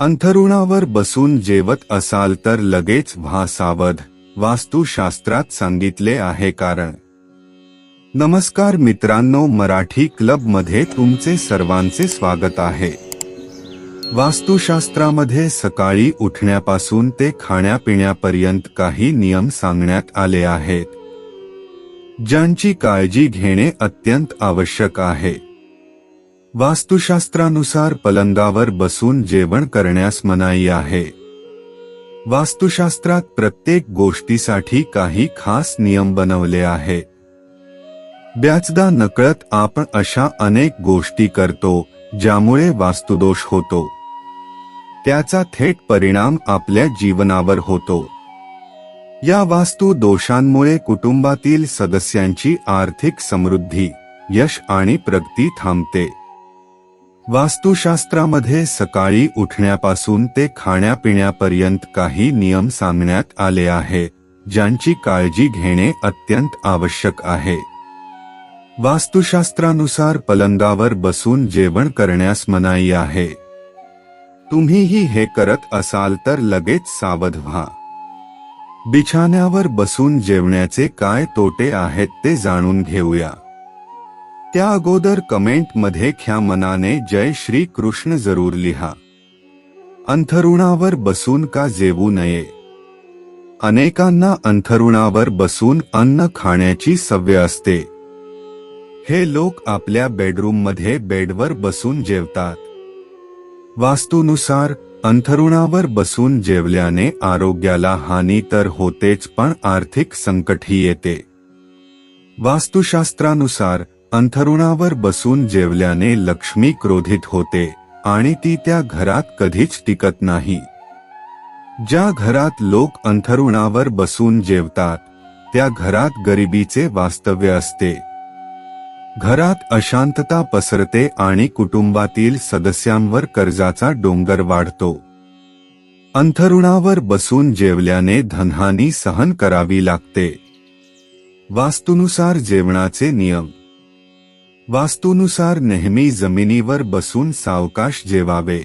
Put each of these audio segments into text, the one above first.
अंथरुणावर बसून जेवत असाल तर लगेच व्हा सावध. वास्तुशास्त्रात सांगितले आहे कारण. नमस्कार मित्रांनो मराठी क्लबमध्ये तुमचे सर्वांचे स्वागत आहे. वास्तुशास्त्रामध्ये सकाळी उठण्यापासून ते खाण्यापिण्यापर्यंत काही नियम सांगण्यात आले आहेत. ज्यांची काळजी घेणे अत्यंत आवश्यक आहे. वास्तुशास्त्रानुसार पलंगावर बसून जेवण करण्यास मनाई आहे. वास्तुशास्त्रात प्रत्येक गोष्टीसाठी काही खास नियम बनवले आहेत ब्याचदा नकळत आपण अशा अनेक गोष्टी करतो ज्यामुळे वास्तुदोष होतो. त्याचा थेट परिणाम आपल्या जीवनावर होतो. या वास्तू दोषांमुळे कुटुंबातील सदस्यांची आर्थिक समृद्धी यश आणि प्रगती थांबते. वास्तुशास्त्रामध्ये सकाळी उठण्यापासून ते खाण्यापिण्यापर्यंत काही नियम सांगण्यात आले आहे ज्यांची काळजी घेणे अत्यंत आवश्यक आहे. वास्तुशास्त्रानुसार पलंगावर बसून जेवण करण्यास मनाई आहे. तुम्हीही हे करत असाल तर लगेच सावध व्हा. बिछाण्यावर बसून जेवण्याचे काय तोटे आहेत ते जाणून घेऊया. त्या अगोदर कमेंटमध्ये ख्या मनाने जय श्री कृष्ण जरूर लिहा. अंथरुणावर बसून का जेवू नये? अनेकांना अंथरुणावर बसून अन्न खाण्याची सवय असते. हे लोक आपल्या बेडरूममध्ये बेडवर बसून जेवतात. वास्तूनुसार अंथरुणावर बसून जेवल्याने आरोग्याला हानी तर होतेच पण आर्थिक संकटही येते. वास्तुशास्त्रानुसार अंथरुणावर बसून जेवल्याने लक्ष्मी क्रोधित होते आणि ती त्या घरात कधीच टिकत नाही. ज्या घरात लोक अंथरुणावर बसून जेवतात त्या घरात गरिबीचे वास्तव्य असते. घरात अशांतता पसरते आणि कुटुंबातील सदस्यांवर कर्जाचा डोंगर वाढतो. अंथरुणावर बसून जेवल्याने धनहानी सहन करावी लागते. वास्तुनुसार जेवणाचे नियम वास्तूनुसार नेहमी जमिनीवर बसून सावकाश जेवावे.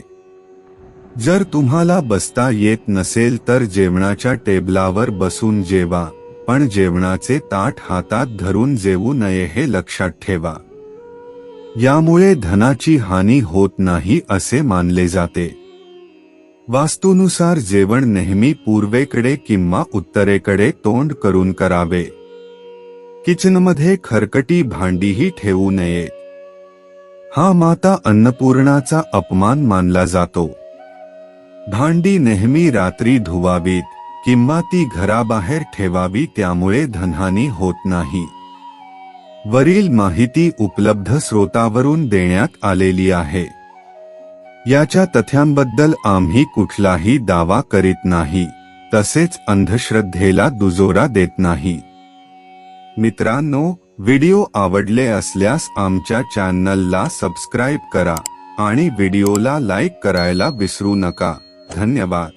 जर तुम्हाला बसता येत नसेल तर जेवणाच्या टेबलावर बसून जेवा पण जेवणाचे ताट हातात धरून जेवू नये हे लक्षात ठेवा. यामुळे धनाची हानी होत नाही असे मानले जाते. वास्तूनुसार जेवण नेहमी पूर्वेकडे किंवा उत्तरेकडे तोंड करून करावे. किचनमध्ये खरकटी भांडीही ठेवू नये हा माता अन्नपूर्णाचा अपमान मानला जातो. भांडी नेहमी रात्री धुवावीत किंवा ती घराबाहेर ठेवावी त्यामुळे धनहानी होत नाही. वरील माहिती उपलब्ध स्रोतावरून देण्यात आलेली आहे. याच्या तथ्यांबद्दल आम्ही कुठलाही दावा करीत नाही तसेच अंधश्रद्धेला दुजोरा देत नाही. मित्रांनो व्हिडिओ आवडले असल्यास आमच्या चॅनलला सबस्क्राईब करा आणि व्हिडिओला लाईक करायला विसरू नका. धन्यवाद.